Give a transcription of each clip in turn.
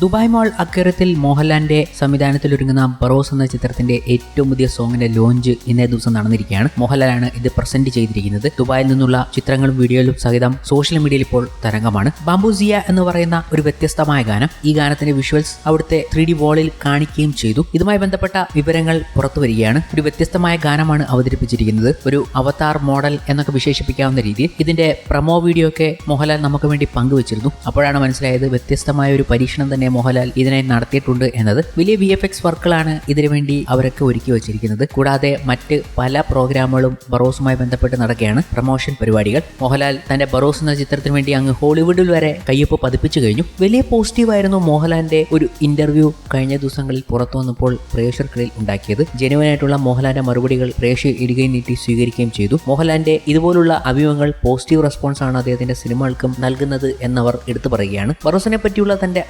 Dubai മോൾ അക്കരത്തിൽ മോഹൻലാലിന്റെ സംവിധാനത്തിൽ ഒരുങ്ങുന്ന ബറോസ് എന്ന ചിത്രത്തിന്റെ ഏറ്റവും പുതിയ സോങ്ങിന്റെ ലോഞ്ച് ഇന്നേ ദിവസം നടന്നിരിക്കുകയാണ്. മോഹൻലാലാണ് ഇത് പ്രസന്റ് ചെയ്തിരിക്കുന്നത്. ദുബായിൽ നിന്നുള്ള ചിത്രങ്ങളും വീഡിയോയിലും സഹിതം സോഷ്യൽ മീഡിയയിൽ ഇപ്പോൾ തരംഗമാണ്. ബാംബുസിയ എന്ന് പറയുന്ന ഒരു വ്യത്യസ്തമായ ഗാനം. ഈ ഗാനത്തിന്റെ വിഷ്വൽസ് അവിടുത്തെ ത്രീ ഡി വാളിൽ കാണിക്കുകയും ചെയ്തു. ഇതുമായി ബന്ധപ്പെട്ട വിവരങ്ങൾ പുറത്തു വരികയാണ്. ഒരു വ്യത്യസ്തമായ ഗാനമാണ് അവതരിപ്പിച്ചിരിക്കുന്നത്. ഒരു അവതാർ മോഡൽ എന്നൊക്കെ വിശേഷിപ്പിക്കാവുന്ന രീതിയിൽ ഇതിന്റെ പ്രമോ വീഡിയോ ഒക്കെ മോഹൻലാൽ നമുക്ക് വേണ്ടി പങ്കുവച്ചിരുന്നു. അപ്പോഴാണ് മനസ്സിലായത് വ്യത്യസ്തമായ ഒരു പരീക്ഷണം തന്നെ മോഹൻലാൽ ഇതിനായി നടത്തിയിട്ടുണ്ട് എന്നത് വലിയ വി എഫ് എക്സ് വർക്കുകളാണ് ഇതിനു വേണ്ടി അവരൊക്കെ ഒരുക്കി വെച്ചിരിക്കുന്നത്. കൂടാതെ മറ്റ് പല പ്രോഗ്രാമുകളും ബറോസുമായി ബന്ധപ്പെട്ട് നടക്കുകയാണ് പ്രമോഷൻ പരിപാടികൾ. മോഹൻലാൽ തന്റെ ബറോസ് എന്ന ചിത്രത്തിന് വേണ്ടി അങ്ങ് ഹോളിവുഡിൽ വരെ കയ്യൊപ്പ് പതിപ്പിച്ചു കഴിഞ്ഞു. വലിയ പോസിറ്റീവായിരുന്നു മോഹൻലാലിന്റെ ഒരു ഇന്റർവ്യൂ കഴിഞ്ഞ ദിവസങ്ങളിൽ പുറത്തു വന്നപ്പോൾ പ്രേക്ഷകർക്കിടയിൽ ഉണ്ടാക്കിയത്. ജനുവനായിട്ടുള്ള മോഹൻലാലിന്റെ മറുപടികൾ പ്രേക്ഷകർ ഇടുകയും നീട്ടി സ്വീകരിക്കുകയും ചെയ്തു. മോഹൻലാലിന്റെ ഇതുപോലുള്ള അഭിമുഖങ്ങൾ പോസിറ്റീവ് റെസ്പോൺസ് ആണ് അദ്ദേഹത്തിന്റെ സിനിമകൾക്കും നൽകുന്നത് എന്നവർ എടുത്തു പറയുകയാണ്. ബറോസിനെ പറ്റിയുള്ള തന്റെ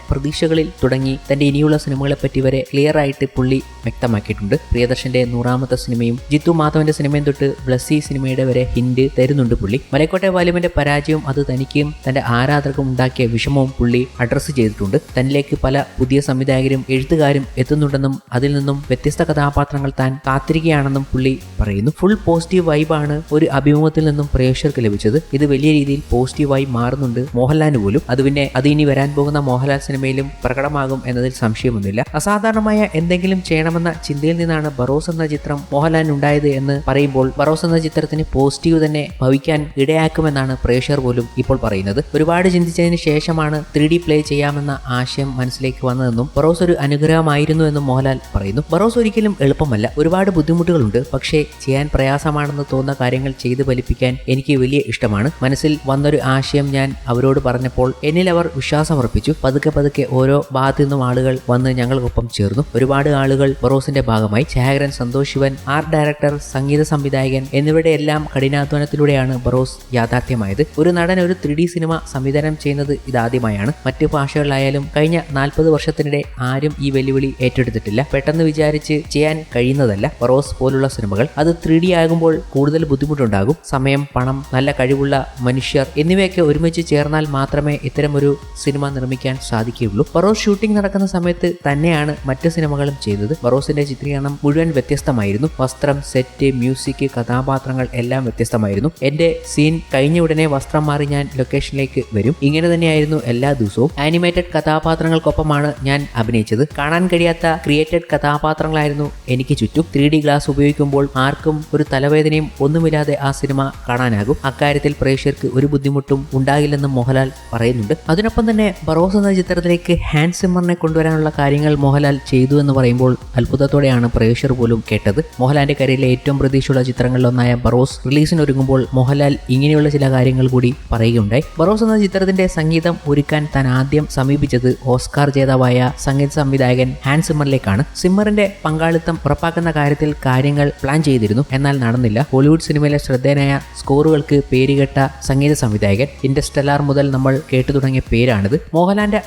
പ്രതീക്ഷകളിൽ തുടങ്ങി തന്റെ ഇനിയുള്ള സിനിമകളെ പറ്റി വരെ ക്ലിയർ ആയിട്ട് പുള്ളി വ്യക്തമാക്കിയിട്ടുണ്ട്. പ്രിയദർശന്റെ നൂറാമത്തെ സിനിമയും ജിത്തു മാധവന്റെ സിനിമയും തൊട്ട് ബ്ലസ്സി സിനിമയുടെ വരെ ഹിന്റ് തരുന്നുണ്ട് പുള്ളി. മലക്കോട്ടെ വാലുവിന്റെ പരാജയവും അത് തനിക്കും തന്റെ ആരാധകർക്കും ഉണ്ടാക്കിയ വിഷമവും പുള്ളി അഡ്രസ്സ് ചെയ്തിട്ടുണ്ട്. തന്നിലേക്ക് പല പുതിയ സംവിധായകരും എഴുത്തുകാരും എത്തുന്നുണ്ടെന്നും അതിൽ നിന്നും വ്യത്യസ്ത കഥാപാത്രങ്ങൾ താൻ കാത്തിരിക്കുകയാണെന്നും പുള്ളി പറയുന്നു. ഫുൾ പോസിറ്റീവ് വൈബാണ് ഒരു അഭിമുഖത്തിൽ നിന്നും പ്രേക്ഷകർക്ക് ലഭിച്ചത്. ഇത് വലിയ രീതിയിൽ പോസിറ്റീവായി മാറുന്നുണ്ട് മോഹൻലാലിന് പോലും. അത് പിന്നെ അത് ഇനി വരാൻ പോകുന്ന മോഹൻലാൽ സിനിമയിലും പ്രകടമാകും എന്നതിൽ സംശയമൊന്നുമില്ല. അസാധാരണമായ എന്തെങ്കിലും ചെയ്യണമെന്ന ചിന്തയിൽ നിന്നാണ് ബറോസ് എന്ന ചിത്രം മോഹൻലാലിന് ഉണ്ടായത് എന്ന് പറയുമ്പോൾ ബറോസ് എന്ന ചിത്രത്തിന് പോസിറ്റീവ് തന്നെ ഭവിക്കാൻ ഇടയാക്കുമെന്നാണ് പ്രേക്ഷകർ പോലും ഇപ്പോൾ പറയുന്നത്. ഒരുപാട് ചിന്തിച്ചതിന് ശേഷമാണ് ത്രീ ഡി പ്ലേ ചെയ്യാമെന്ന ആശയം മനസ്സിലേക്ക് വന്നതെന്നും ബറോസ് ഒരു അനുഗ്രഹമായിരുന്നു എന്നും മോഹൻലാൽ പറയുന്നു. ബറോസ് ഒരിക്കലും എളുപ്പമല്ല. ഒരുപാട് ബുദ്ധിമുട്ടുകളുണ്ട്. പക്ഷേ ചെയ്യാൻ പ്രയാസമാണെന്ന് തോന്നുന്ന കാര്യങ്ങൾ ചെയ്ത് ഫലിപ്പിക്കാൻ എനിക്ക് വലിയ ഇഷ്ടമാണ്. മനസ്സിൽ വന്നൊരു ആശയം ഞാൻ അവരോട് പറഞ്ഞപ്പോൾ എന്നിൽ അവർ വിശ്വാസമർപ്പിച്ചു. പതുക്കെ പതുക്കെ ഓരോ ഭാഗത്തു നിന്നും ആളുകൾ വന്ന് ഞങ്ങൾക്കൊപ്പം ചേർന്നു. ഒരുപാട് ആളുകൾ ബറോസിന്റെ ഭാഗമായി. ഛായാഗ്രൻ സന്തോഷ് ശിവൻ ആർട്ട് ഡയറക്ടർ സംഗീത സംവിധായകൻ എന്നിവരുടെ എല്ലാം കഠിനാധ്വാനത്തിലൂടെയാണ് ബറോസ് യാഥാർത്ഥ്യമായത്. ഒരു നടൻ ഒരു ത്രീ ഡി സിനിമ സംവിധാനം ചെയ്യുന്നത് ഇതാദ്യമായാണ്. മറ്റു ഭാഷകളിലായാലും കഴിഞ്ഞ നാൽപ്പത് വർഷത്തിനിടെ ആരും ഈ വെല്ലുവിളി ഏറ്റെടുത്തിട്ടില്ല. പെട്ടെന്ന് വിചാരിച്ച് ചെയ്യാൻ കഴിയുന്നതല്ല ബറോസ് പോലുള്ള സിനിമകൾ. അത് ത്രീ ഡി ആകുമ്പോൾ കൂടുതൽ ബുദ്ധിമുട്ടുണ്ടാകും. സമയം പണം നല്ല കഴിവുള്ള മനുഷ്യർ എന്നിവയൊക്കെ ഒരുമിച്ച് ചേർന്നാൽ മാത്രമേ ഇത്തരമൊരു സിനിമ നിർമ്മിക്കാൻ സാധിക്കുകയുള്ളൂ. ബറോസ് ഷൂട്ടിംഗ് നടക്കുന്ന സമയത്ത് തന്നെയാണ് മറ്റു സിനിമകളും ചെയ്തത്. ബറോസിന്റെ ചിത്രീകരണം മുഴുവൻ വ്യത്യസ്തമായിരുന്നു. വസ്ത്രം സെറ്റ് മ്യൂസിക് കഥാപാത്രങ്ങൾ എല്ലാം വ്യത്യസ്തമായിരുന്നു. എന്റെ സീൻ കഴിഞ്ഞ ഉടനെ വസ്ത്രം മാറി ഞാൻ ലൊക്കേഷനിലേക്ക് വരും. ഇങ്ങനെ തന്നെയായിരുന്നു എല്ലാ ദിവസവും. ആനിമേറ്റഡ് കഥാപാത്രങ്ങൾക്കൊപ്പമാണ് ഞാൻ അഭിനയിച്ചത്. കാണാൻ കഴിയാത്ത ക്രിയേറ്റഡ് കഥാപാത്രങ്ങളായിരുന്നു എനിക്ക് ചുറ്റും. ത്രീ ഡി ഗ്ലാസ് ഉപയോഗിക്കുമ്പോൾ ആർക്കും ഒരു തലവേദനയും ഒന്നുമില്ലാതെ ആ സിനിമ കാണാനാകും. അക്കാര്യത്തിൽ പ്രേക്ഷകർക്ക് ഒരു ബുദ്ധിമുട്ടും ഉണ്ടാകില്ലെന്നും മോഹൻലാൽ പറയുന്നുണ്ട്. അതിനൊപ്പം തന്നെ ബറോസ് എന്ന ചിത്രത്തിലേക്ക് ഹാൻഡ് സിമ്മറിനെ കൊണ്ടുവരാനുള്ള കാര്യങ്ങൾ മോഹൻലാൽ ചെയ്തു എന്ന് പറയുമ്പോൾ അത്ഭുതത്തോടെയാണ് പ്രേക്ഷർ പോലും കേട്ടത്. മോഹൻലാലിന്റെ കരിയറിലെ ഏറ്റവും പ്രതീക്ഷയുള്ള ചിത്രങ്ങളിലൊന്നായ ബറോസ് റിലീസിന് ഒരുങ്ങുമ്പോൾ മോഹൻലാൽ ഇങ്ങനെയുള്ള ചില കാര്യങ്ങൾ കൂടി പറയുകയുണ്ടായി. ബറോസ് എന്ന ചിത്രത്തിന്റെ സംഗീതം ഒരുക്കാൻ താൻ ആദ്യം സമീപിച്ചത് ഓസ്കാർ ജേതാവായ സംഗീത സംവിധായകൻ ഹാൻഡ് സിമ്മറിലേക്കാണ്. സിമ്മറിന്റെ പങ്കാളിത്തം ഉറപ്പാക്കുന്ന കാര്യത്തിൽ കാര്യങ്ങൾ പ്ലാൻ ചെയ്തിരുന്നു. എന്നാൽ നടന്നില്ല. ഹോളിവുഡ് സിനിമയിലെ ശ്രദ്ധേയനായ സ്കോറുകൾക്ക് പേരുകെട്ട സംഗീത സംവിധായകൻ ഇൻഡസ്റ്റെല്ലാർ മുതൽ നമ്മൾ കേട്ടു തുടങ്ങിയ പേരാണിത്. മോഹൻലാലിന്റെ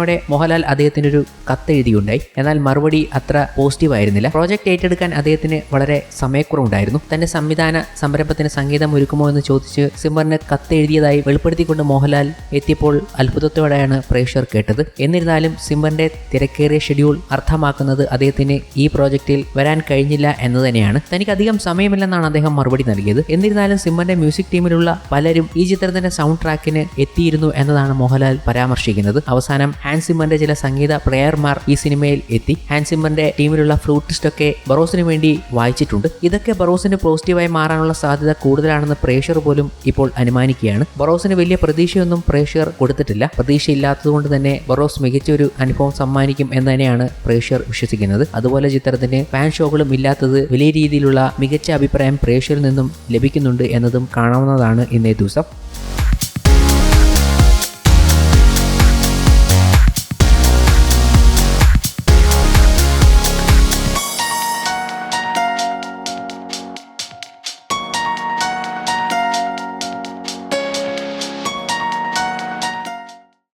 അഭ്യർത്ഥനയോടെ മോഹൻലാൽ അദ്ദേഹത്തിന് ഒരു കത്തെഴുതിയുണ്ടായി. എന്നാൽ മറുപടി അത്ര പോസിറ്റീവ് ആയിരുന്നില്ല. പ്രോജക്റ്റ് ഏറ്റെടുക്കാൻ അദ്ദേഹത്തിന് വളരെ സമയക്കുറവുണ്ടായിരുന്നു. തന്റെ സംവിധാന സംരംഭത്തിന് സംഗീതം ഒരുക്കുമോ എന്ന് ചോദിച്ച് സിമറിന് കത്ത് എഴുതിയതായി വെളിപ്പെടുത്തിക്കൊണ്ട് മോഹൻലാൽ എത്തിയപ്പോൾ അത്ഭുതത്തോടെയാണ് പ്രേക്ഷകർ കേട്ടത്. എന്നിരുന്നാലും സിമറിന്റെ തിരക്കേറിയ ഷെഡ്യൂൾ അർത്ഥമാക്കുന്നത് അദ്ദേഹത്തിന് ഈ പ്രോജക്റ്റിൽ വരാൻ കഴിഞ്ഞില്ല എന്ന് തന്നെയാണ്. തനിക്ക് അധികം സമയമില്ലെന്നാണ് അദ്ദേഹം മറുപടി നൽകിയത്. എന്നിരുന്നാലും സിമറിന്റെ മ്യൂസിക് ടീമിലുള്ള പലരും ഈ ചിത്രത്തിന്റെ സൗണ്ട് ട്രാക്കിന് എത്തിയിരുന്നു എന്നതാണ് മോഹൻലാൽ പരാമർശിക്കുന്നത്. അവസാനം ഹാൻ സിമ്മറിന്റെ ചില സംഗീത പ്ലെയർമാർ ഈ സിനിമയിൽ എത്തി. ഹാൻ സിമ്മറിന്റെ ടീമിലുള്ള ഫ്ലൂട്ടിസ്റ്റ് ഒക്കെ ബറോസിന് വേണ്ടി വായിച്ചിട്ടുണ്ട്. ഇതൊക്കെ ബറോസിന് പോസിറ്റീവായി മാറാനുള്ള സാധ്യത കൂടുതലാണെന്ന് പ്രേക്ഷർ പോലും ഇപ്പോൾ അനുമാനിക്കുകയാണ്. ബറോസിന് വലിയ പ്രതീക്ഷയൊന്നും പ്രേക്ഷകർ കൊടുത്തിട്ടില്ല. പ്രതീക്ഷയില്ലാത്തതുകൊണ്ട് തന്നെ ബറോസ് മികച്ച ഒരു അനുഭവം സമ്മാനിക്കും എന്ന് തന്നെയാണ് പ്രേക്ഷകർ വിശ്വസിക്കുന്നത്. അതുപോലെ ചിത്രത്തിന് ഫാൻ ഷോകളും ഇല്ലാത്തത് വലിയ രീതിയിലുള്ള മികച്ച അഭിപ്രായം പ്രേക്ഷകരിൽ നിന്നും ലഭിക്കുന്നുണ്ട് എന്നതും കാണാവുന്നതാണ് ഇന്നേ ദിവസം.